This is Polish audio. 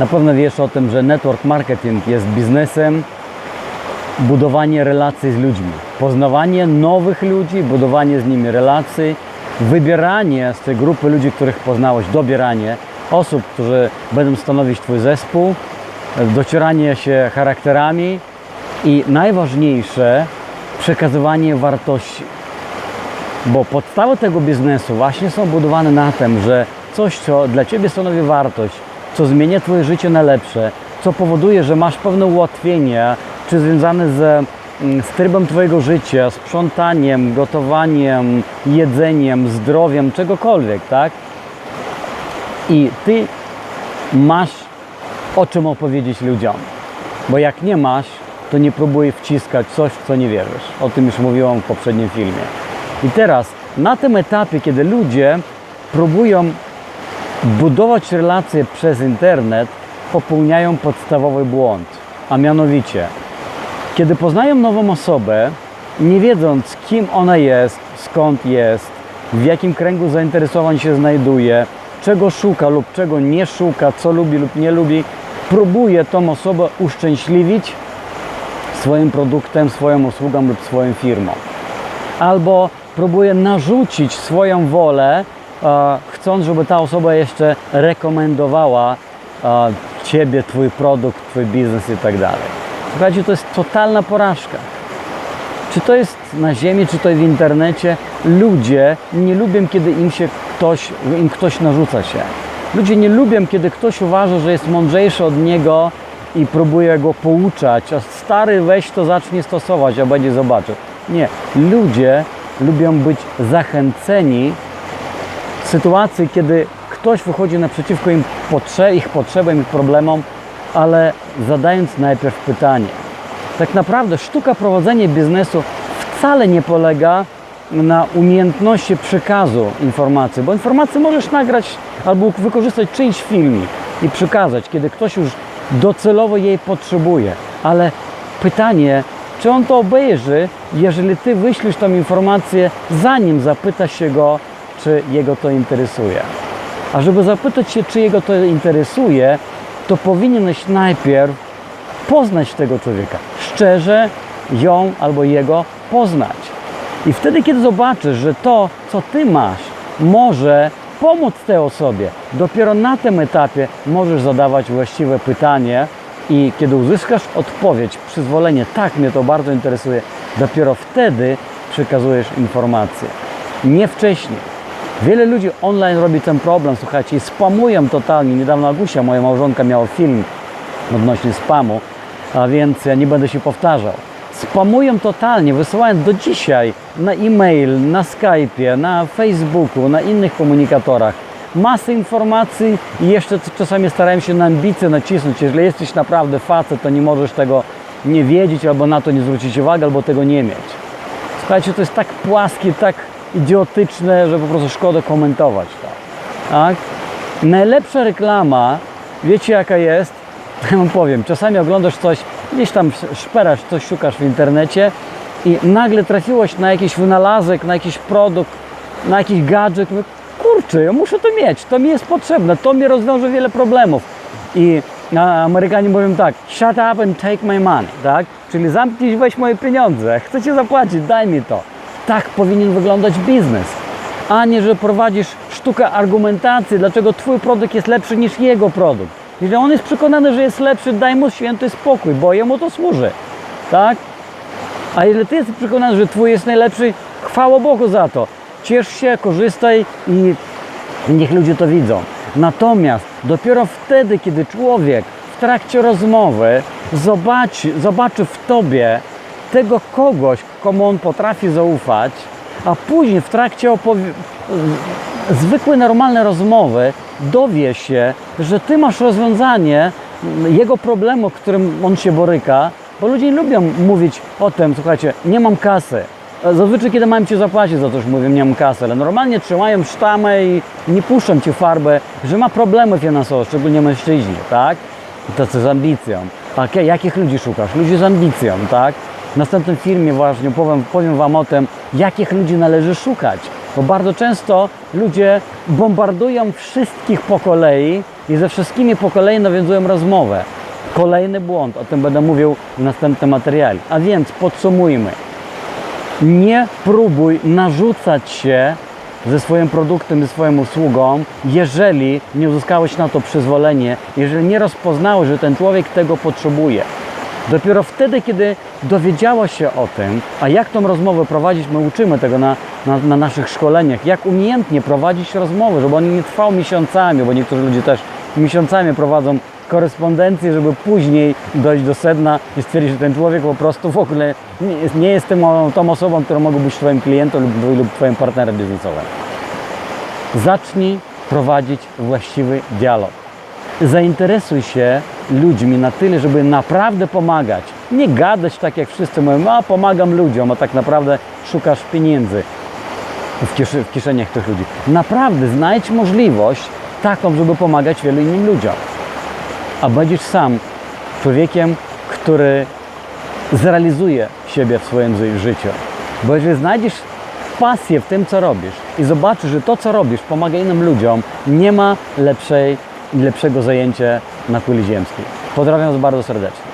Na pewno wiesz o tym, że network marketing jest biznesem budowanie relacji z ludźmi, poznawanie nowych ludzi, budowanie z nimi relacji, wybieranie z tej grupy ludzi, których poznałeś, dobieranie osób, którzy będą stanowić Twój zespół, docieranie się charakterami i najważniejsze przekazywanie wartości. Bo podstawy tego biznesu właśnie są budowane na tym, że coś, co dla Ciebie stanowi wartość, co zmienia Twoje życie na lepsze, co powoduje, że masz pewne ułatwienia, czy związane z, mm, z trybem Twojego życia, sprzątaniem, gotowaniem, jedzeniem, zdrowiem, czegokolwiek, tak? I Ty masz o czym opowiedzieć ludziom. Bo jak nie masz, to nie próbuj wciskać coś, w co nie wierzysz. O tym już mówiłam w poprzednim filmie. I teraz, na tym etapie, kiedy ludzie próbują budować relacje przez internet, popełniają podstawowy błąd. A mianowicie, kiedy poznają nową osobę, nie wiedząc kim ona jest, skąd jest, w jakim kręgu zainteresowań się znajduje, czego szuka lub czego nie szuka, co lubi lub nie lubi, próbuje tą osobę uszczęśliwić swoim produktem, swoją usługą lub swoją firmą. Albo próbuje narzucić swoją wolę, chcąc, żeby ta osoba jeszcze rekomendowała e, Ciebie, Twój produkt, Twój biznes i tak dalej. Słuchajcie, to jest totalna porażka. Czy to jest na ziemi, czy to w internecie, ludzie nie lubią, kiedy im się ktoś, im ktoś narzuca się. Ludzie nie lubią, kiedy ktoś uważa, że jest mądrzejszy od niego i próbuje go pouczać, a stary weź to zacznie stosować, a będzie zobaczył. Nie. Ludzie lubią być zachęceni sytuacji, kiedy ktoś wychodzi naprzeciwko im potrze- ich potrzebom, ich problemom, ale zadając najpierw pytanie. Tak naprawdę sztuka prowadzenia biznesu wcale nie polega na umiejętności przekazu informacji, bo informacje możesz nagrać albo wykorzystać czyjś filmik i przekazać, kiedy ktoś już docelowo jej potrzebuje. Ale pytanie, czy on to obejrzy, jeżeli ty wyślisz tą informację, zanim zapytasz się go, czy jego to interesuje. A żeby zapytać się, czy jego to interesuje, to powinieneś najpierw poznać tego człowieka. Szczerze ją albo jego poznać. I wtedy, kiedy zobaczysz, że to, co ty masz, może pomóc tej osobie, dopiero na tym etapie możesz zadawać właściwe pytanie i kiedy uzyskasz odpowiedź, przyzwolenie, tak mnie to bardzo interesuje, dopiero wtedy przekazujesz informację. Nie wcześniej. Wiele ludzi online robi ten problem, słuchajcie, i spamują totalnie. Niedawno Agusia, moja małżonka, miała film odnośnie spamu, a więc ja nie będę się powtarzał. Spamują totalnie, wysyłając do dzisiaj na e-mail, na Skype'ie, na Facebooku, na innych komunikatorach masę informacji i jeszcze czasami starają się na ambicje nacisnąć. Jeżeli jesteś naprawdę facet, to nie możesz tego nie wiedzieć, albo na to nie zwrócić uwagi, albo tego nie mieć. Słuchajcie, to jest tak płaskie, tak idiotyczne, że po prostu szkoda komentować to. Tak? Najlepsza reklama, wiecie jaka jest? Ja wam powiem, czasami oglądasz coś, gdzieś tam szperasz, coś szukasz w internecie i nagle trafiłeś na jakiś wynalazek, na jakiś produkt, na jakiś gadżet. Kurczę, ja muszę to mieć, to mi jest potrzebne, to mi rozwiąże wiele problemów. I Amerykanie mówią tak, shut up and take my money, tak? Czyli zamknij, weź moje pieniądze, chcę ci zapłacić, daj mi to. Tak powinien wyglądać biznes, a nie, że prowadzisz sztukę argumentacji, dlaczego twój produkt jest lepszy niż jego produkt. Jeżeli on jest przekonany, że jest lepszy, daj mu święty spokój, bo jemu to służy, tak? A jeżeli ty jesteś przekonany, że twój jest najlepszy, chwała Bogu za to. Ciesz się, korzystaj i niech ludzie to widzą. Natomiast dopiero wtedy, kiedy człowiek w trakcie rozmowy zobaczy, zobaczy w tobie tego kogoś, komu on potrafi zaufać, a później w trakcie opowie- zwykłe, normalne rozmowy dowie się, że ty masz rozwiązanie jego problemu, którym on się boryka, bo ludzie nie lubią mówić o tym, słuchajcie, nie mam kasy. Zazwyczaj, kiedy mam ci zapłacić za że mówię, nie mam kasy, ale normalnie trzymają sztamę i nie puszczą ci farbę, że ma problemy finansowe, szczególnie mężczyźni, tak? Tacy z ambicją. Ke- jakich ludzi szukasz? Ludzi z ambicją, tak? W następnym filmie właśnie powiem, powiem Wam o tym, jakich ludzi należy szukać. Bo bardzo często ludzie bombardują wszystkich po kolei i ze wszystkimi po kolei nawiązują rozmowę. Kolejny błąd, o tym będę mówił w następnym materiale. A więc podsumujmy. Nie próbuj narzucać się ze swoim produktem, ze swoją usługą, jeżeli nie uzyskałeś na to przyzwolenie, jeżeli nie rozpoznałeś, że ten człowiek tego potrzebuje. Dopiero wtedy, kiedy dowiedziałaś się o tym, a jak tą rozmowę prowadzić, my uczymy tego na, na, na naszych szkoleniach, jak umiejętnie prowadzić rozmowy, żeby on nie trwał miesiącami, bo niektórzy ludzie też miesiącami prowadzą korespondencję, żeby później dojść do sedna i stwierdzić, że ten człowiek po prostu w ogóle nie jest, nie jest tym, tą osobą, która mogła być Twoim klientem lub, lub Twoim partnerem biznesowym. Zacznij prowadzić właściwy dialog. Zainteresuj się ludźmi na tyle, żeby naprawdę pomagać. Nie gadać tak jak wszyscy mówią, a pomagam ludziom, a tak naprawdę szukasz pieniędzy w, w kieszeniach tych ludzi. Naprawdę znajdź możliwość taką, żeby pomagać wielu innym ludziom. A będziesz sam człowiekiem, który zrealizuje siebie w swoim życiu. Bo jeżeli znajdziesz pasję w tym, co robisz i zobaczysz, że to, co robisz, pomaga innym ludziom, nie ma lepszej, lepszego zajęcia na kuli ziemskiej. Pozdrawiam Was bardzo serdecznie.